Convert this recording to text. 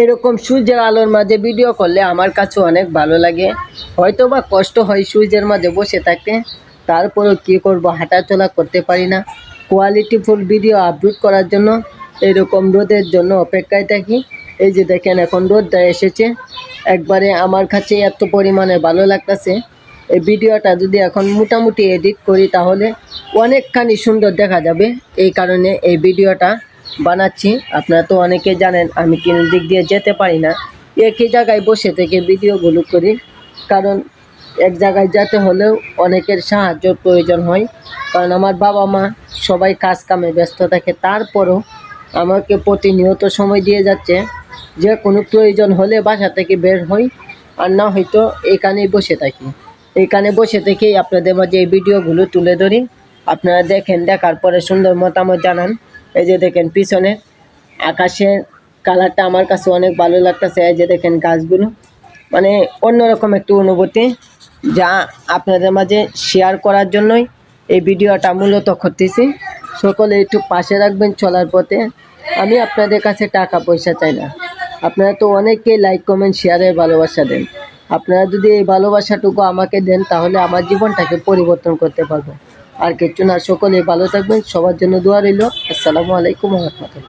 এরকম সূর্যের আলোর মাঝে ভিডিও করলে আমার কাছে অনেক ভালো লাগে। হয়তো বা কষ্ট হয় সূর্যের মাঝে বসে থাকতে তারপরেও কী করব, হাঁটাচলা করতে পারি না। কোয়ালিটিফুল ভিডিও আপলোড করার জন্য, এরকম রোদের জন্য অপেক্ষায় থাকি। এই যে দেখেন, এখন রোদটা এসেছে। একবারে আমার কাছে এত পরিমাণে ভালো লাগতেছে। এই ভিডিওটা যদি এখন মোটামুটি এডিট করি, তাহলে অনেকখানি সুন্দর দেখা যাবে। এই কারণে এই ভিডিওটা বানাচ্ছি। আপনারা তো অনেকে জানেন, আমি কোনো দিক দিয়ে যেতে পারি না। একই জায়গায় বসে থেকে ভিডিওগুলো করি। কারণ এক জায়গায় যেতে হলেও অনেকের সাহায্যর প্রয়োজন হয়। কারণ আমার বাবা মা সবাই কাজ কামে ব্যস্ত থাকে। তারপরও আমাকে প্রতিনিয়ত সময় দিয়ে যাচ্ছে। যে কোনো প্রয়োজন হলে বাসা থেকে বের হই, আর না হয়তো এখানেই বসে থাকি। এখানে বসে থেকেই আপনাদের মাঝে এই ভিডিওগুলো তুলে ধরি। আপনারা দেখেন, দেখার পরে সুন্দর মতামত জানান। এই যে দেখেন পিছনে আকাশের কালারটা আমার কাছে অনেক ভালো লাগতেছে, এই যে দেখেন গাছগুলো। মানে অন্যরকম একটু অনুভূতি যা আপনাদের মাঝে শেয়ার করার জন্যই এই ভিডিওটা মূলত করতেছি। সকলে একটু পাশে রাখবেন চলার পথে। আমি আপনাদের কাছে টাকা পয়সা চাই না। আপনারা তো অনেকেই লাইক কমেন্ট শেয়ারের ভালোবাসা দেন। আপনারা যদি এই ভালোবাসাটুকু আমাকে দেন, তাহলে আমার জীবনটাকে পরিবর্তন করতে পারব। আর কিছু না সকলে ভালো থাকবেন সবার জন্য দোয়া রইল। আসসালামু আলাইকুম রহমতুল্লাহ।